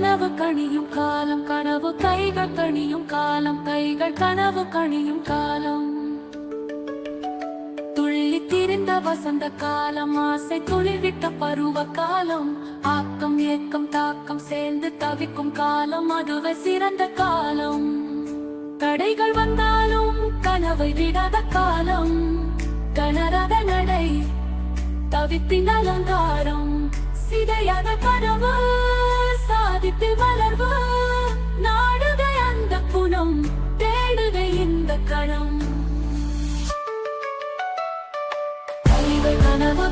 கனவு கணியும் காலம் கனவு கைகள் கணியும் காலம் கைகள் கனவு கணியும் காலம். துள்ளி திரிந்த வசந்த காலம் ஆசை துளிவிட்ட பருவ காலம். ஆக்கம் ஏக்கம் தாக்கம் சேர்ந்து தவிக்கும் காலம் அதுவே சிறந்த காலம். தடைகள் வந்தாலும் கனவை விடாத காலம். கனராத நடை தவிப்பின் அலங்காரம் சிதையாத கனவு. நாட்டு வளர்வு நாடுகை அந்த குணம் தேடுகை இந்த கணம். கனவு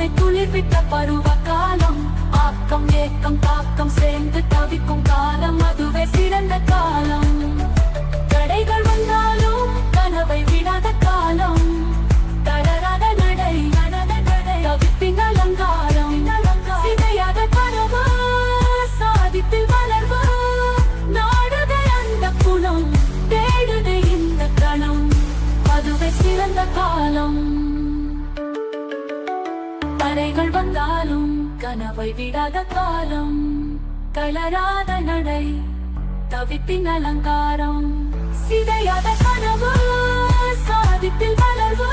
ஆசை துளிர்விட்ட பருவ காலம். ஆக்கம் ஏக்கம் தாக்கம் சேர்ந்து தவிக்கும் காலம் அதுவே தடைகள் வந்தாலும் கனவை விடாத காலம் தளராத நடை தவிப்பின் அலங்காரம். சிதையாத கனவு சாதிப்பில் வளர்வு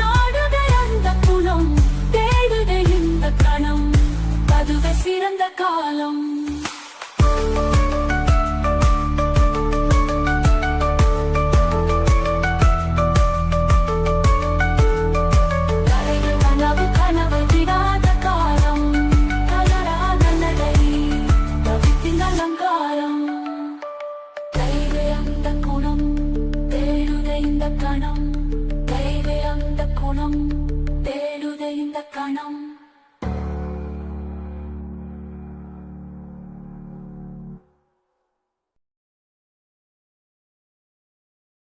நாடுதை அந்த குணம் தேடுதை இந்த கணம் அதுவே சிறந்த காலம். குணம் தேடுதை இந்த கணம் கைவே அந்த குணம்